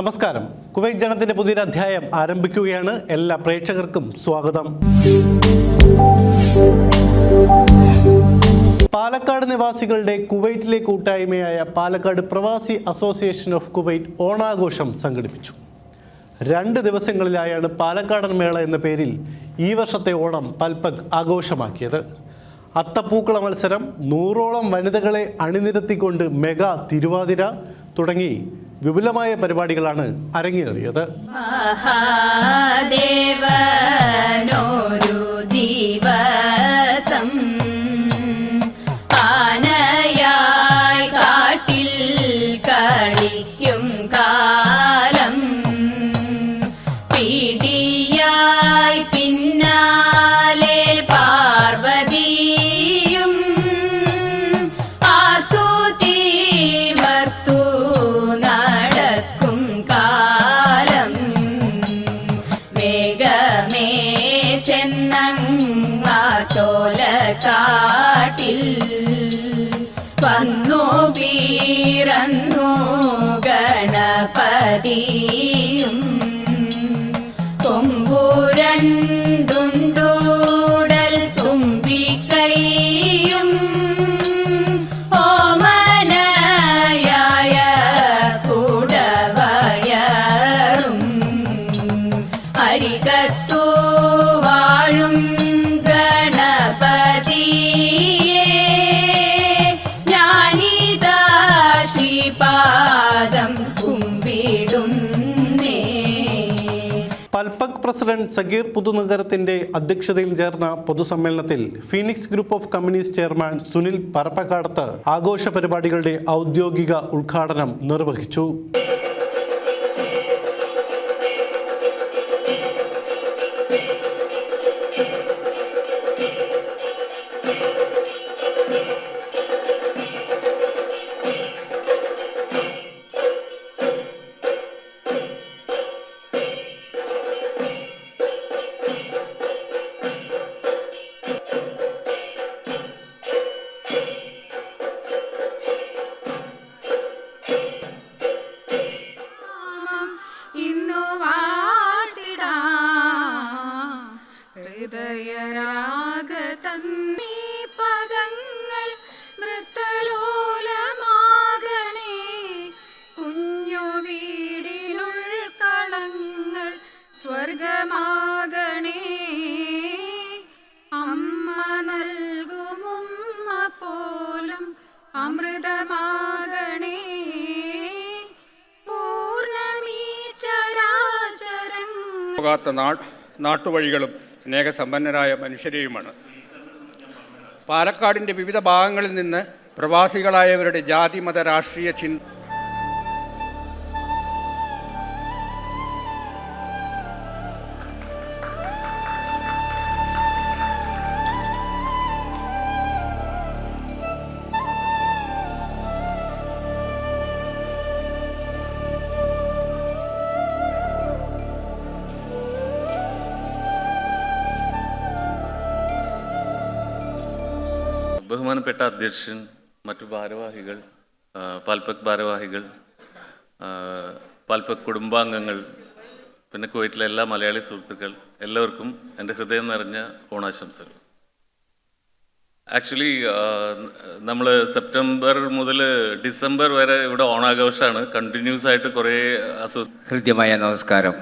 നമസ്കാരം. കുവൈറ്റ് ജനത്തിന്റെ പുതിയൊരു അധ്യായം ആരംഭിക്കുകയാണ്. എല്ലാ പ്രേക്ഷകർക്കും സ്വാഗതം. പാലക്കാട് നിവാസികളുടെ കുവൈറ്റിലെ കൂട്ടായ്മയായ പാലക്കാട് പ്രവാസി അസോസിയേഷൻ ഓഫ് കുവൈറ്റ് ഓണാഘോഷം സംഘടിപ്പിച്ചു. രണ്ട് ദിവസങ്ങളിലായാണ് പാലക്കാടൻ മേള എന്ന പേരിൽ ഈ വർഷത്തെ ഓണം പൽപ്പക് ആഘോഷമാക്കിയത്. അത്തപ്പൂക്കള മത്സരം നൂറോളം വനിതകളെ അണിനിരത്തിക്കൊണ്ട് മെഗാ തിരുവാതിര തുടങ്ങി വിപുലമായ പരിപാടികളാണ് അരങ്ങേറിയത്. ദീപ ദിവസം ആനയായി ती പ്രസിഡന്റ് സഗീർ പുതുനഗരത്തിന്റെ അധ്യക്ഷതയിൽ ചേർന്ന പൊതുസമ്മേളനത്തിൽ Phoenix group of companies chairman Sunil Parappakkadath ആഘോഷ പരിപാടികളുടെ ഔദ്യോഗിക ഉദ്ഘാടനം നിർവഹിച്ചു. പോകാത്ത നാട്ടുവഴികളും സ്നേഹസമ്പന്നരായ മനുഷ്യരെയുമാണ്. പാലക്കാടിന്റെ വിവിധ ഭാഗങ്ങളിൽ നിന്ന് പ്രവാസികളായവരുടെ ജാതി മത രാഷ്ട്രീയ ചിന്ത ബഹുമാനപ്പെട്ട അധ്യക്ഷൻ മറ്റു ഭാരവാഹികൾ പാൽപക് ഭാരവാഹികൾ പാൽപക് കുടുംബാംഗങ്ങൾ പിന്നെ കുവൈറ്റിലെ എല്ലാ മലയാളി സുഹൃത്തുക്കൾ എല്ലാവർക്കും എന്റെ ഹൃദയം നിറഞ്ഞ ഓണാശംസകൾ. ആക്ച്വലി നമ്മൾ സെപ്റ്റംബർ മുതൽ ഡിസംബർ വരെ ഇവിടെ ഓണാഘോഷമാണ് കണ്ടിന്യൂസ് ആയിട്ട് കുറേ അസോസി ഹൃദ്യമായ നമസ്കാരം.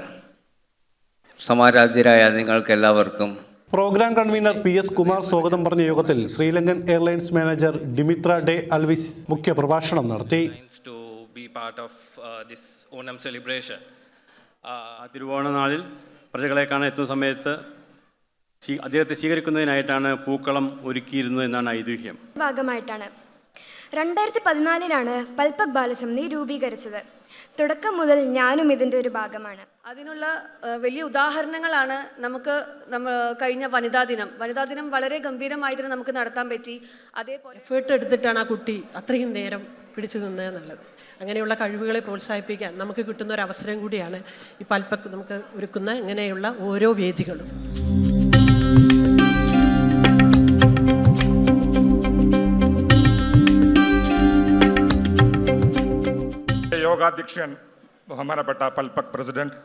സമാരാധ്യരായ നിങ്ങൾക്ക് എല്ലാവർക്കും programme convener P S Kumar സ്വാഗതം പറഞ്ഞ യോഗത്തിൽ ശ്രീലങ്കൻ എയർലൈൻസ് മാനേജർ ഡിമിത്ര ഡെ അൽവിസ് മുഖ്യ പ്രഭാഷണം നടത്തി to be part of uh, this Onam celebration. Uh, ആ തിരുവോണ നാളിൽ പ്രജകളെ കാണാൻ എത്തുന്ന സമയത്ത് അദ്ദേഹത്തെ സ്വീകരിക്കുന്നതിനായിട്ടാണ് പൂക്കളം ഒരുക്കിയിരുന്നത് എന്നാണ് ഐതിഹ്യം. ഭാഗമായിട്ടാണ്. രണ്ടായിരത്തി പതിനാലിലാണ് പൽപക് ബാലസമിതി രൂപീകരിച്ചത്. തുടക്കം മുതൽ ഞാനും ഇതിന്റെ ഒരു ഭാഗമാണ്. അതിനുള്ള വലിയ ഉദാഹരണങ്ങളാണ് നമുക്ക് നമ്മൾ കഴിഞ്ഞ വനിതാ ദിനം. വനിതാ ദിനം വളരെ ഗംഭീരമായി തന്നെ നമുക്ക് നടത്താൻ പറ്റി. അതേപോലെ എഫേർട്ട് എടുത്തിട്ടാണ് ആ കുട്ടി അത്രയും നേരം പിടിച്ചു നിന്നതെന്നുള്ളത് അങ്ങനെയുള്ള കഴിവുകളെ പ്രോത്സാഹിപ്പിക്കാൻ നമുക്ക് കിട്ടുന്ന ഒരു അവസരം കൂടിയാണ് ഈ പൽപ്പ നമുക്ക് ഒരുക്കുന്ന ഇങ്ങനെയുള്ള ഓരോ വേദികളും. യോഗാധ്യക്ഷൻ ബഹുമാനപ്പെട്ട പൽപക് പ്രസിഡന്റ്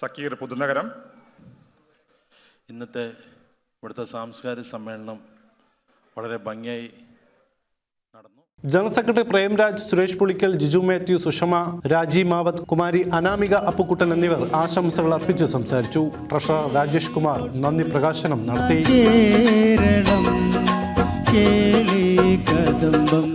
സക്കീർ പുതുനഗരം. ഇന്നത്തെ ഇവിടുത്തെ സാംസ്കാരിക സമ്മേളനം വളരെ ഭംഗിയായി നടന്നു. ജനറൽ സെക്രട്ടറി പ്രേംരാജ് സുരേഷ് പുളിക്കൽ ജിജു മാത്യു സുഷമ രാജി മാവത് കുമാരി അനാമിക അപ്പുക്കുട്ടൻ എന്നിവർ ആശംസകൾ അർപ്പിച്ച് സംസാരിച്ചു. ട്രഷറർ രാജേഷ് കുമാർ നന്ദി പ്രകാശനം നടത്തി. കേരളം കേളി കദംബം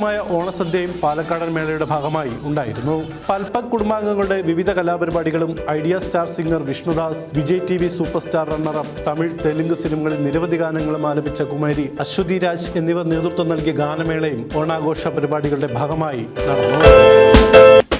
വിഭവസമൃദ്ധമായ ഓണസദ്യയും പാലക്കാടൻ മേളയുടെ ഭാഗമായി ഉണ്ടായിരുന്നു. പൽപക് കുടുംബാംഗങ്ങളുടെ വിവിധ കലാപരിപാടികളും Idea star singer Vishnudas Vijay T V super star runner up Tamil Telugu സിനിമകളിൽ നിരവധി ഗാനങ്ങളും ആലപിച്ച കുമാരി അശ്വതി രാജ് എന്നിവർ നേതൃത്വം നൽകിയ ഗാനമേളയും ഓണാഘോഷ പരിപാടികളുടെ ഭാഗമായി നടന്നു.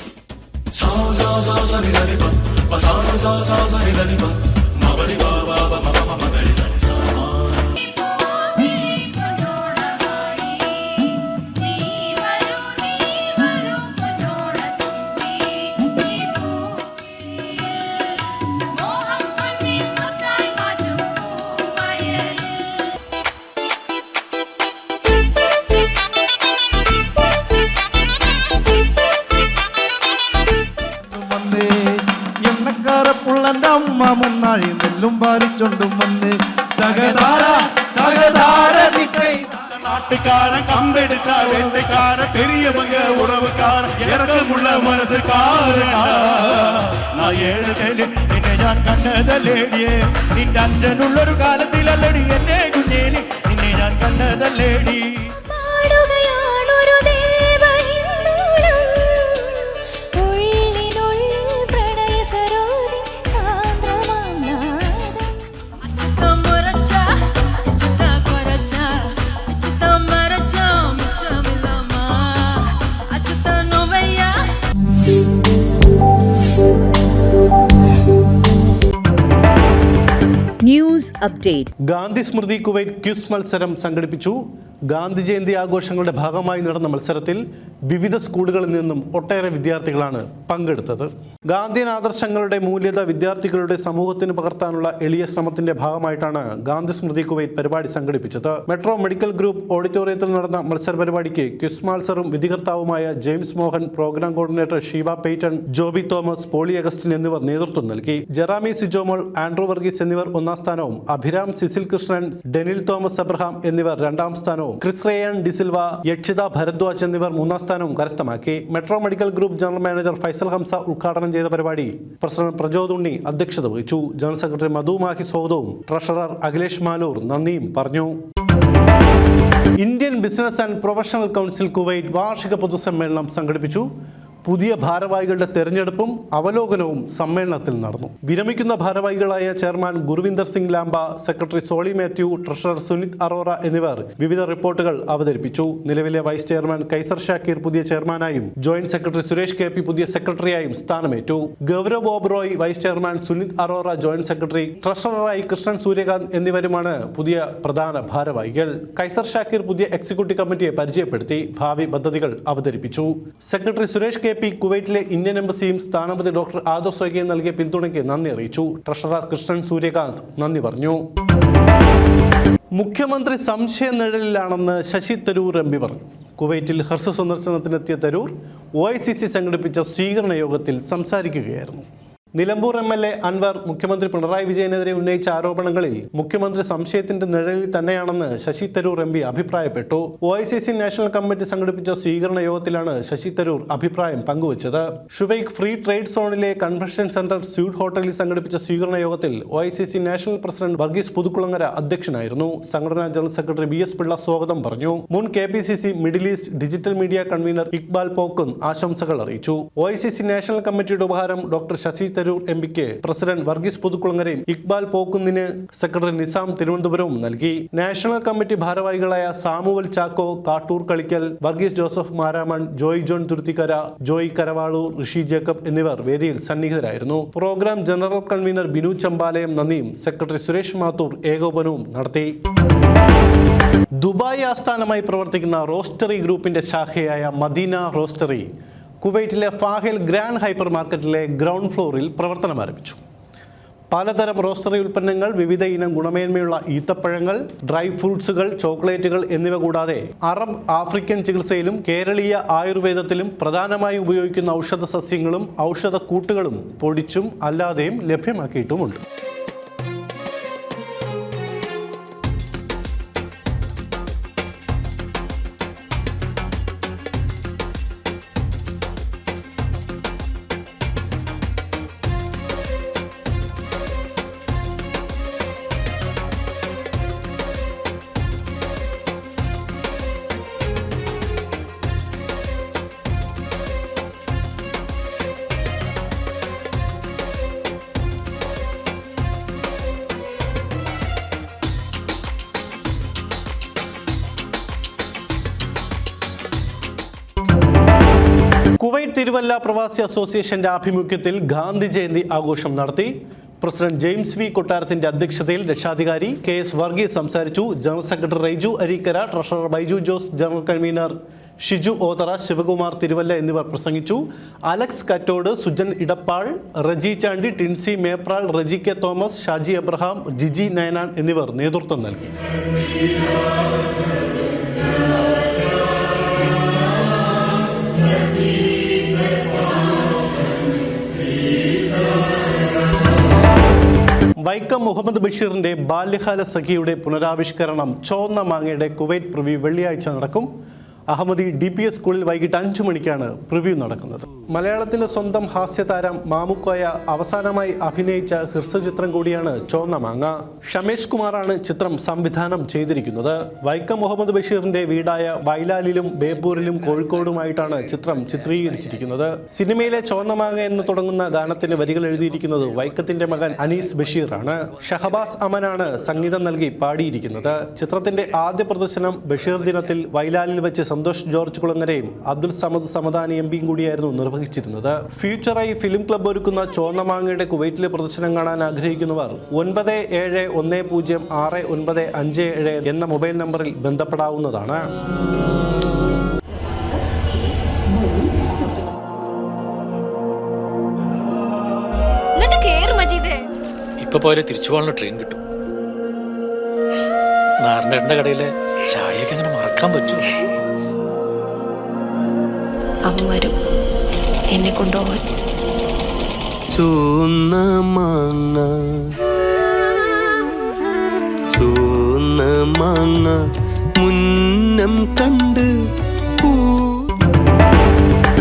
കയ്യിൽ നിന്നെ ഞാൻ കണ്ടതല്ലേടിയേ നിന്റെ അച്ഛനുള്ളൊരു കാലത്തിലല്ലടി എന്നെ കുഞ്ഞേലി. നിന്നെ ഞാൻ കണ്ടതല്ലേടി update. Gandhi Smriti Kuwait quiz മത്സരം സംഘടിപ്പിച്ചു. ഗാന്ധി ജയന്തി ആഘോഷങ്ങളുടെ ഭാഗമായി നടന്ന മത്സരത്തിൽ വിവിധ സ്കൂളുകളിൽ നിന്നും ഒട്ടേറെ വിദ്യാർത്ഥികളാണ് പങ്കെടുത്തത്. ഗാന്ധിയൻ ആദർശങ്ങളുടെ മൂല്യത വിദ്യാർത്ഥികളുടെ സമൂഹത്തിന് പകർത്താനുള്ള എളിയ ശ്രമത്തിന്റെ ഭാഗമായിട്ടാണ് ഗാന്ധി സ്മൃതി കുവൈറ്റ് പരിപാടി സംഘടിപ്പിച്ചത്. മെട്രോ മെഡിക്കൽ ഗ്രൂപ്പ് ഓഡിറ്റോറിയത്തിൽ നടന്ന മത്സര പരിപാടിക്ക് quiz വിധികർത്താവുമായ James Mohan programme coordinator Sheeba Peyton Joby Thomas Poly Augustine എന്നിവർ നേതൃത്വം നൽകി. ജെറാമി സിജോമോൾ ആൻഡ്രോ വർഗീസ് എന്നിവർ ഒന്നാം സ്ഥാനവും Abhiram Cecil Krishnan Denil Thomas Abraham എന്നിവർ രണ്ടാം സ്ഥാനവും ക്രിസ് റേയൻ ഡിസിൽവ യക്ഷിത ഭരദ്വാജ് എന്നിവർ മൂന്നാം സ്ഥാനവും കരസ്ഥമാക്കി. Metro medical group general manager Faisal Hamza ഉദ്ഘാടനം ചെയ്ത പരിപാടി പ്രസിഡന്റ് പ്രജോദ് ഉണ്ണി അധ്യക്ഷത വഹിച്ചു. ജനറൽ സെക്രട്ടറി മധു മാഹി സ്വാഗതവും ട്രഷറർ അഖിലേഷ് മാലൂർ നന്ദിയും പറഞ്ഞു. Indian business and professional council Kuwait വാർഷിക പൊതുസമ്മേളനം സംഘടിപ്പിച്ചു. പുതിയ ഭാരവാഹികളുടെ തെരഞ്ഞെടുപ്പും അവലോകനവും സമ്മേളനത്തിൽ നടന്നു. വിരമിക്കുന്ന ഭാരവാഹികളായ chairman Gurvinder Singh Lamba secretary Soli Matthew treasurer Sunit Arora എന്നിവർ വിവിധ റിപ്പോർട്ടുകൾ അവതരിപ്പിച്ചു. നിലവിലെ വൈസ് ചെയർമാൻ കൈസർ ഷാക്കീർ പുതിയ ചെയർമാനായും joint secretary Suresh K P പുതിയ സെക്രട്ടറിയായും സ്ഥാനമേറ്റു. Gaurav Oberoi vice chairman Sunit Arora joint secretary ട്രഷററായി Krishnan Suryakant എന്നിവരുമാണ് പുതിയ പ്രധാന ഭാരവാഹികൾ. കൈസർ ഷാക്കീർ പുതിയ എക്സിക്യൂട്ടീവ് കമ്മിറ്റിയെ പരിചയപ്പെടുത്തി ഭാവി പദ്ധതികൾ അവതരിപ്പിച്ചു. സെക്രട്ടറി സുരേഷ് കെ പി കുവൈറ്റിലെ ഇന്ത്യൻ എംബസിയും സ്ഥാനപതി ഡോക്ടർ ആദർ സോയ്കയും നൽകിയ പിന്തുണയ്ക്ക് നന്ദി അറിയിച്ചു. ട്രഷറർ കൃഷ്ണൻ സൂര്യകാന്ത് നന്ദി പറഞ്ഞു. മുഖ്യമന്ത്രി സംശയ നിഴലിലാണെന്ന് ശശി തരൂർ എം പി പറഞ്ഞു. കുവൈറ്റിൽ ഹ്രസ്വ സന്ദർശനത്തിനെത്തിയ Tharoor O I C C സംഘടിപ്പിച്ച സ്വീകരണ യോഗത്തിൽ സംസാരിക്കുകയായിരുന്നു. Nilambur M L A Anvar മുഖ്യമന്ത്രി പിണറായി വിജയനെതിരെ ഉന്നയിച്ച ആരോപണങ്ങളിൽ മുഖ്യമന്ത്രി സംശയത്തിന്റെ നിഴലിൽ തന്നെയാണെന്ന് ശശി തരൂർ എം പി അഭിപ്രായപ്പെട്ടു. O I C C national committee സംഘടിപ്പിച്ച സ്വീകരണ യോഗത്തിലാണ് ശശി തരൂർ അഭിപ്രായം പങ്കുവച്ചത്. ഷുവൈക്ക് ഫ്രീ ട്രേഡ് സോണിലെ കൺവെൻഷൻ സെന്റർ സ്യൂട്ട് ഹോട്ടലിൽ സംഘടിപ്പിച്ച സ്വീകരണ യോഗത്തിൽ O I C C national president Varghese Puthukulangara അധ്യക്ഷനായിരുന്നു. സംഘടനാ general secretary B S Pillai സ്വാഗതം പറഞ്ഞു. മുൻ K P C C Middle East digital media convener Iqbal Pokkun ആശംസകൾ അറിയിച്ചു. O I C C national കമ്മിറ്റിയുടെ ഉപഹാരം ഡോക്ടർ ശശി തരൂർ എം പിക്ക് പ്രസിഡന്റ് വർഗീസ് പുതുക്കുളങ്ങരയും ഇക്ബാൽ പോക്കുന്നിന് സെക്രട്ടറി നിസാം തിരുവനന്തപുരവും നൽകി. നാഷണൽ കമ്മിറ്റി ഭാരവാഹികളായ Samuel Chacko Kattoor Kalikkal Varghese Joseph Maramon Joy John Thuruthikkara Joy Karavaloor Rishi Jacob എന്നിവർ വേദിയിൽ സന്നിഹിതരായിരുന്നു. Programme general convener Binu Champalayam നന്ദിയും സെക്രട്ടറി സുരേഷ് മാത്തൂർ ഏകോപനവും നടത്തി. ദുബായ് ആസ്ഥാനമായി പ്രവർത്തിക്കുന്ന റോസ്റ്ററി ഗ്രൂപ്പിന്റെ ശാഖയായ മദീന റോസ്റ്ററി കുവൈറ്റിലെ ഫാഹിൽ ഗ്രാൻഡ് ഹൈപ്പർ മാർക്കറ്റിലെ ഗ്രൗണ്ട് ഫ്ലോറിൽ പ്രവർത്തനം ആരംഭിച്ചു. പലതരം റോസ്റ്ററി ഉൽപ്പന്നങ്ങൾ വിവിധ ഇനം ഗുണമേന്മയുള്ള ഈത്തപ്പഴങ്ങൾ ഡ്രൈ ഫ്രൂട്ട്സുകൾ ചോക്ലേറ്റുകൾ എന്നിവ കൂടാതെ അറബ് ആഫ്രിക്കൻ ചികിത്സയിലും കേരളീയ ആയുർവേദത്തിലും പ്രധാനമായി ഉപയോഗിക്കുന്ന ഔഷധ സസ്യങ്ങളും ഔഷധ കൂട്ടുകളും പൊടിച്ചും അല്ലാതെയും ലഭ്യമാക്കിയിട്ടുമുണ്ട്. തിരുവല്ല പ്രവാസി അസോസിയേഷന്റെ ആഭിമുഖ്യത്തിൽ ഗാന്ധി ജയന്തി ആഘോഷം നടത്തി. പ്രസിഡന്റ് ജെയിംസ് വി കൊട്ടാരത്തിന്റെ അധ്യക്ഷതയിൽ രക്ഷാധികാരി കെ എസ് വർഗീസ് സംസാരിച്ചു. General secretary Raiju Areekkara treasurer Baiju Jose general convener Shiju Othara Sivakumar Thiruvalla എന്നിവർ പ്രസംഗിച്ചു. Alex Kattode Sujan Edappal Reji Chandy Tincy Mepral Reji K Thomas Shaji Abraham Jiji Ninan എന്നിവർ നേതൃത്വം നൽകി. വൈക്കം മുഹമ്മദ് ബഷീറിന്റെ ബാല്യകാല സഖിയുടെ പുനരാവിഷ്കരണം ചോന്ന മാങ്ങയുടെ കുവൈറ്റ് പ്രിവ്യൂ വെള്ളിയാഴ്ച നടക്കും. അഹമ്മദി ഡി പി എസ് സ്കൂളിൽ വൈകിട്ട് അഞ്ചു മണിക്കാണ് പ്രിവ്യൂ നടക്കുന്നത്. മലയാളത്തിന്റെ സ്വന്തം ഹാസ്യതാരം മാമുക്കോയ അവസാനമായി അഭിനയിച്ച ഹ്രസ്വചിത്രം കൂടിയാണ് ചോന്ന മാങ്ങ. ഷമേഷ് കുമാറാണ് ചിത്രം സംവിധാനം ചെയ്തിരിക്കുന്നത്. വൈക്കം മുഹമ്മദ് ബഷീറിന്റെ വീടായ വയലാലിലും ബേപ്പൂരിലും കോഴിക്കോടുമായിട്ടാണ് ചിത്രം ചിത്രീകരിച്ചിരിക്കുന്നത്. സിനിമയിലെ ചോന്ന മാങ്ങ എന്ന് തുടങ്ങുന്ന ഗാനത്തിന് വരികൾ എഴുതിയിരിക്കുന്നത് വൈക്കത്തിന്റെ മകൻ അനീസ് ബഷീറാണ്. ഷഹബാസ് അമനാണ് സംഗീതം നൽകി പാടിയിരിക്കുന്നത്. ചിത്രത്തിന്റെ ആദ്യ പ്രദർശനം ബഷീർ ദിനത്തിൽ വയലാലിൽ വെച്ച് സന്തോഷ് ജോർജ് കുളങ്ങരയും അബ്ദുൽ സമദ് സമദാനി എം പിയും കൂടിയായിരുന്നു നിർവഹിച്ചിരുന്നത്. ഫ്യൂച്ചറായി ഫിലിം ക്ലബ്ബ് ഒരുക്കുന്ന ചോന്നമാങ്ങയുടെ കുവൈറ്റിലെ പ്രദർശനം കാണാൻ ആഗ്രഹിക്കുന്നവർ ഒൻപത് ഏഴ് ഒന്ന് പൂജ്യം ആറ് ഒൻപത് അഞ്ച് ഏഴ് എന്ന മൊബൈൽ നമ്പറിൽ ബന്ധപ്പെടാവുന്നതാണ്. ഇപ്പൊ പോയാലേ തിരിച്ചു പോകാനുള്ള ട്രെയിൻ കിട്ടും. നാരനേട്ടന്റെ കടയിലെ ചായയൊക്കെ അങ്ങനെ മറക്കാൻ പറ്റുമോ? അവൻ വരും. എന്നെ കൊണ്ടുപോവാൻ ചുവന്ന മാങ്ങ. ചുവന്ന മാങ്ങ. മുന്നം കണ്ട് പൂ.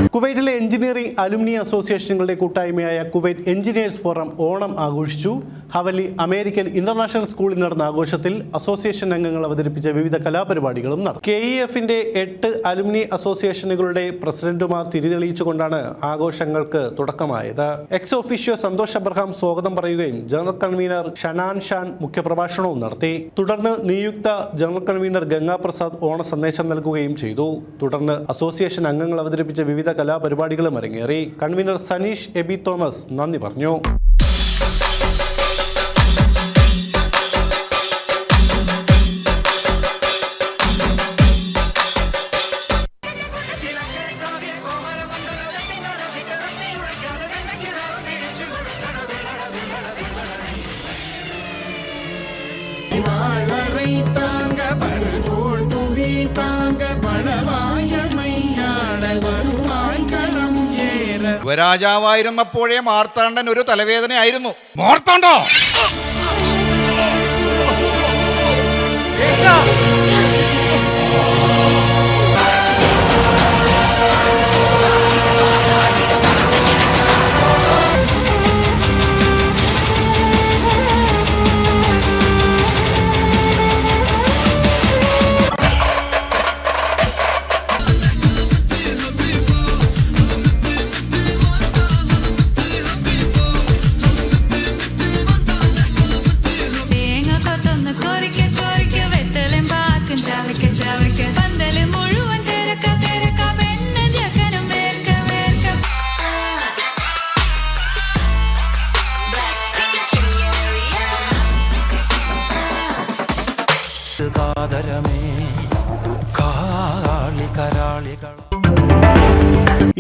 കുവൈറ്റിലെ എഞ്ചിനീയറിംഗ് അലുമിനി അസോസിയേഷനുകളുടെ കൂട്ടായ്മയായ കുവൈറ്റ് എഞ്ചിനീയേഴ്സ് ഫോറം ഓണം ആഘോഷിച്ചു. ഹവലി അമേരിക്കൻ ഇന്റർനാഷണൽ സ്കൂളിൽ നടന്ന ആഘോഷത്തിൽ അസോസിയേഷൻ അംഗങ്ങൾ അവതരിപ്പിച്ച വിവിധ കലാപരിപാടികളും നടന്നു. കെ ഇ എഫിന്റെ എട്ട് അലുമിനി അസോസിയേഷനുകളുടെ പ്രസിഡന്റുമാർ തിരിതെളിയിച്ചുകൊണ്ടാണ് ആഘോഷങ്ങൾക്ക് തുടക്കമായത്. എക്സ് ഒഫീഷ്യോ സന്തോഷ് അബ്രഹാം സ്വാഗതം പറയുകയും ജനറൽ കൺവീനർ ഷനാൻ ഷാൻ മുഖ്യപ്രഭാഷണവും നടത്തി. തുടർന്ന് നിയുക്ത ജനറൽ കൺവീനർ ഗംഗാപ്രസാദ് ഓണ സന്ദേശം നൽകുകയും ചെയ്തു. തുടർന്ന് അസോസിയേഷൻ അംഗങ്ങൾ അവതരിപ്പിച്ച വിവിധ കലാപരിപാടികളും അരങ്ങേറി. കൺവീനർ സനീഷ് എബി തോമസ് നന്ദി പറഞ്ഞു. യുവരാജാവായിരുന്നപ്പോഴേ മാർത്താണ്ഡൻ ഒരു തലവേദനയായിരുന്നു. മാർത്താണ്ടോ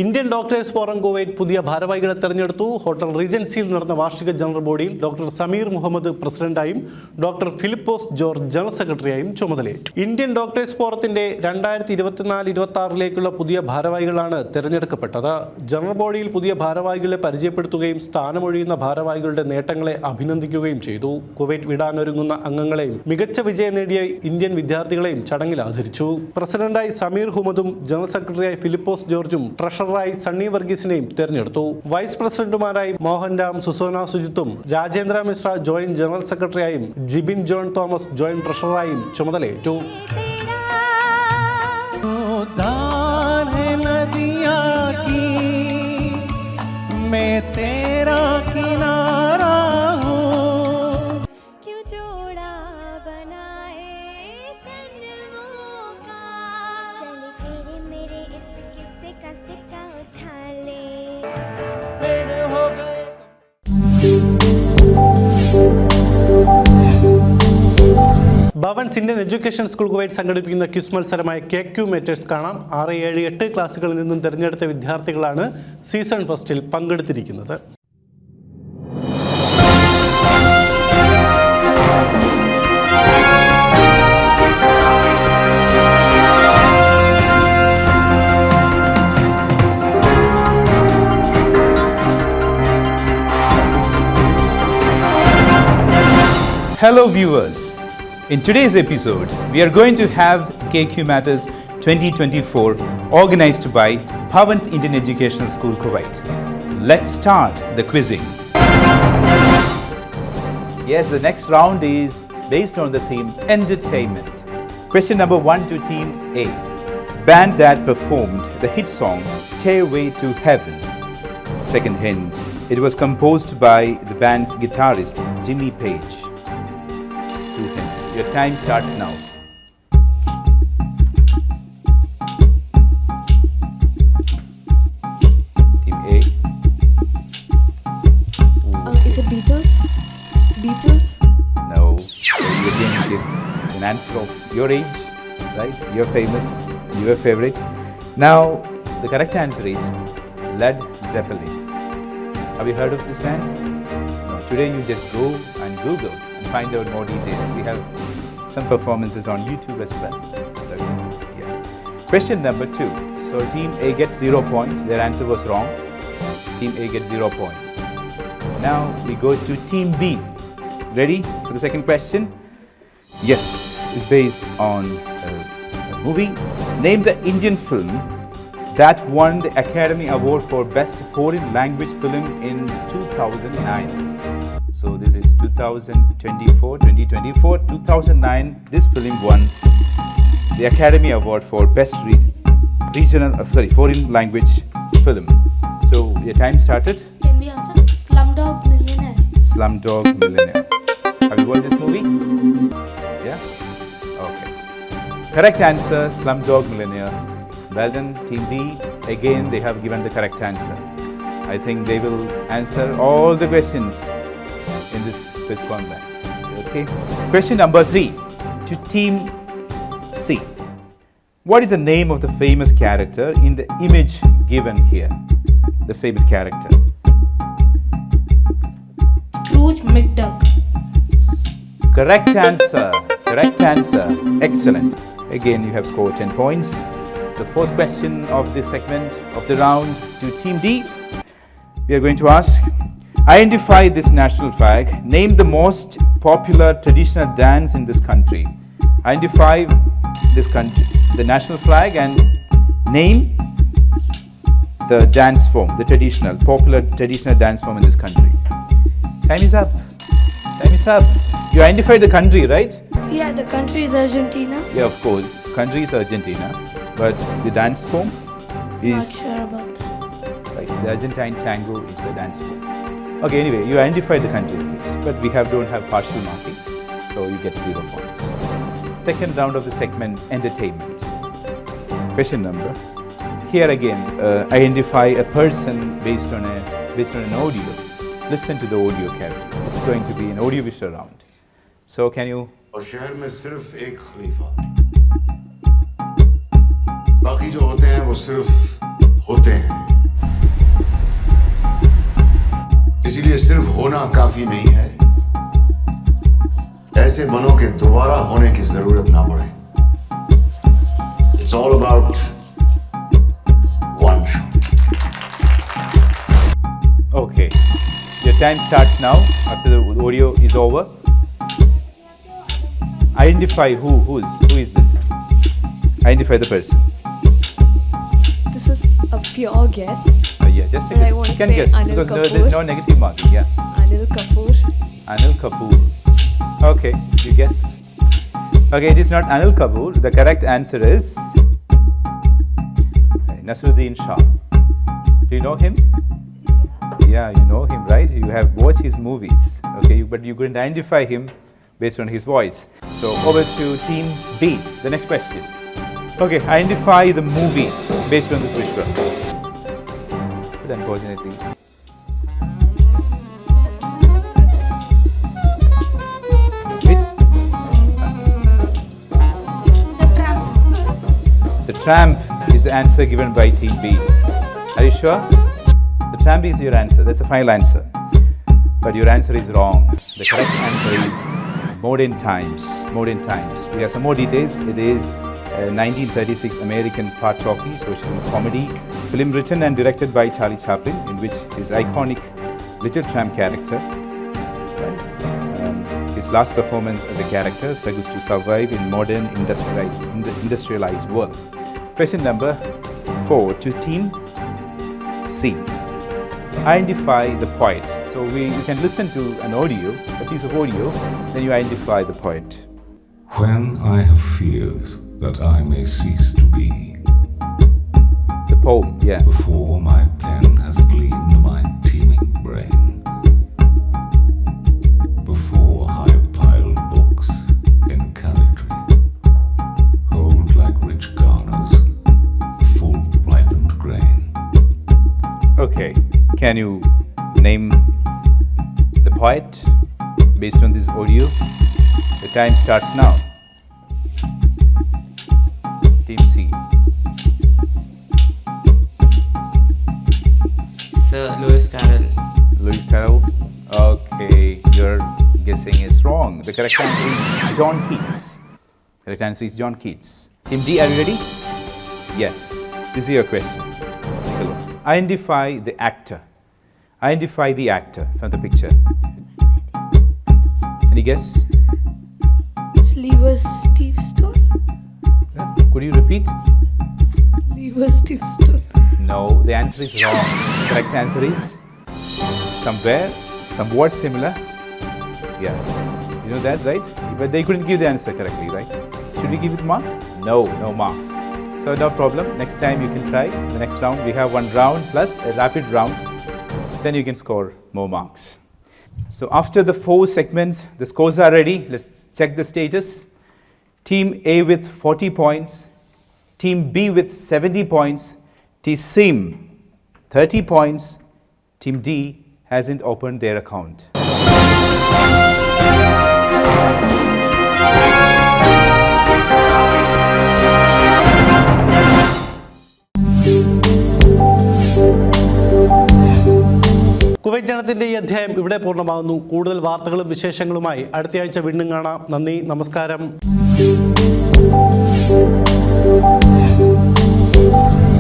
ഇന്ത്യൻ ഡോക്ടേഴ്സ് ഫോറം കുവൈറ്റ് പുതിയ ഭാരവാഹികളെ തെരഞ്ഞെടുത്തു. ഹോട്ടൽ റീജൻസിയിൽ നടന്ന വാർഷിക ജനറൽ ബോഡിയിൽ ഡോക്ടർ സമീർ മുഹമ്മദ് പ്രസിഡന്റായും ഡോക്ടർ ഫിലിപ്പോസ് ജോർജ് ജനറൽ സെക്രട്ടറിയായും ചുമതലയേറ്റു. ഇന്ത്യൻ ഡോക്ടേഴ്സ് ഫോറത്തിന്റെ രണ്ടായിരത്തി ഇരുപത്തിനാല് ഇരുപത്തി ആറിലേക്കുള്ള പുതിയ ഭാരവാഹികളാണ് തെരഞ്ഞെടുക്കപ്പെട്ടത്. ജനറൽ ബോഡിയിൽ പുതിയ ഭാരവാഹികളെ പരിചയപ്പെടുത്തുകയും സ്ഥാനമൊഴിയുന്ന ഭാരവാഹികളുടെ നേട്ടങ്ങളെ അഭിനന്ദിക്കുകയും ചെയ്തു. കുവൈറ്റ് വിടാനൊരുങ്ങുന്ന അംഗങ്ങളെയും മികച്ച വിജയം നേടിയ ഇന്ത്യൻ വിദ്യാർത്ഥികളെയും ചടങ്ങിൽ ആദരിച്ചു. പ്രസിഡന്റായി സമീർ ഹുമദും ജനറൽ സെക്രട്ടറിയായി ഫിലിപ്പോസ് ജോർജും ട്രഷററായി സണ്ണി വർഗീസിനെയും തെരഞ്ഞെടുത്തു വൈസ് പ്രസിഡന്റുമാരായി മോഹൻ രാം സുസോന സുജിത്തും രാജേന്ദ്ര മിശ്ര ജോയിന്റ് ജനറൽ സെക്രട്ടറിയായും ജിബിൻ ജോൺ തോമസ് ജോയിന്റ് ട്രഷററായും ചുമതലയേറ്റു दान है नदिया की मैं तेरा Bhavans Indian education school Kuwait സംഘടിപ്പിക്കുന്ന ക്വിസ് മത്സരമായ കെ ക്യു മേറ്റേഴ്സ് കാണാം ആറ് ഏഴ് എട്ട് ക്ലാസ്സുകളിൽ നിന്നും തിരഞ്ഞെടുത്ത വിദ്യാർത്ഥികളാണ് സീസൺ ഫസ്റ്റിൽ പങ്കെടുത്തിരിക്കുന്നത് hello viewers. In today's episode, we are going to have KQ Matters 2024 organized by Bhavan's Indian Educational School, Kuwait. Let's start the quizzing. Yes, the next round is based on the theme entertainment. Question number one to Team A Band that performed the hit song Stairway to Heaven. Second hint it was composed by the band's guitarist Jimmy Page. Your time starts now. Team A. Uh, is it Beatles? Beatles? No. You can give an answer of your age, right? You're famous, your favorite. Now, the correct answer is Led Zeppelin. Have you heard of this band? No. Today, you just go and Google and find out more details. We have some performances on YouTube as well. Yeah. Question number two. So, Team A gets zero point. Their answer was wrong. Team A gets zero point. Now we go to Team B. Ready for the second question? Yes, it's based on a, a movie. Name the Indian film that won the Academy Award for Best Foreign Language Film in 2009. So this is 2024, 2024, 2009. This film won the Academy Award for Best Re- Regional, uh, sorry, Foreign Language Film. So your time started. Can we answer Slumdog Millionaire? Slumdog Millionaire. Have you watched this movie? Yeah? Okay. Correct answer Slumdog Millionaire. Well done, Team B. Again, they have given the correct answer. I think they will answer all the questions in this quiz combat. Okay. Question number three to Team C. What is the name of the famous character in the image given here? The famous character. Scrooge McDuck. Correct answer. Correct answer. Excellent. Again, you have scored 10 points. The fourth question of this segment of the round to Team D. we are going to ask identify this national flag, name the most popular traditional dance in this country. Identify this country, the national flag, and name the dance form, the traditional, popular traditional dance form in this country. Time is up. Time is up. You identified the country, right? Yeah, the country is Argentina. Yeah, of course. Country is Argentina, but the dance form is Not sure about that. right. The Argentine tango is the dance form. Okay, anyway, you identified the country at least, but we have don't have partial marking, so you get zero points. Second round of the segment, entertainment. Question number. Here again, uh, identify a person based on a based on an audio. Listen to the audio carefully. This is going to be an audiovisual round. So can you और शहर में सिर्फ एक खलीफा बाकी जो होते हैं वो सिर्फ होते हैं इसीलिए सिर्फ़ होना काफ़ी नहीं है। ऐसे मनों के दोबारा होने की ज़रूरत ना पड़े। It's all about one okay your time start now after the audio is over identify who whose who is this identify the person this is a pure guest Just I You can guess Anil because no, there's no negative marking. Yeah. Anil Kapoor. Anil Kapoor. Okay, you guessed. Okay, it is not Anil Kapoor. The correct answer is Nasruddin Shah. Do you know him? Yeah, you know him, right? You have watched his movies. Okay, you- but you couldn't identify him based on his voice. So over to team B. The next question. Okay, identify the movie based on this visual. Unfortunately, The tramp is the answer given by team B. Are you sure? The tramp is your answer. That's the final answer. But your answer is wrong. The correct answer is modern times. Modern times. We have some more details. It is a 1936 American part talkie social comedy film written and directed by Charlie Chaplin, in which his iconic Little Tramp character right? Um, his last performance as a character struggles to survive in modern industrialized, in industrialized world. Question number four to team C. Identify the poet. So we, you can listen to an audio, a piece of audio, then you identify the poet. When I have fears that I may cease to be. The poem, yeah. Before my pen has gleaned my teeming brain. Before high piled books in calligraphy hold like rich garners full ripened grain. Okay, can you name the poet based on this audio? The time starts now. Sir Lewis Carroll. Louis Carroll. Okay, your guessing is wrong. The correct answer is John Keats. Correct answer is John Keats. Team D, are you ready? Yes. This is your question. Take a look. Identify the actor. Identify the actor from the picture. Any guess? Lever Steve Stone. Could you repeat? Lever Steve Stone. No, the answer is wrong. The correct answer is somewhere, somewhat similar. Yeah. You know that, right? But they couldn't give the answer correctly, right? Should we give it mark? No, no marks. So no problem. Next time you can try. The next round we have one round plus a rapid round. Then you can score more marks. So after the four segments, the scores are ready. Let's check the status. Team A with 40 points, Team B with 70 points, Team C 30 points, Team D hasn't opened their account. Kuwait ജനത്തിന്റെ ഈ അധ്യായം ഇവിടെ പൂർണമാകുന്നു. കൂടുതൽ വാർത്തകളും വിശേഷങ്ങളുമായി അടുത്തയാഴ്ച വീണ്ടും കാണാം. നന്ദി നമസ്കാരം.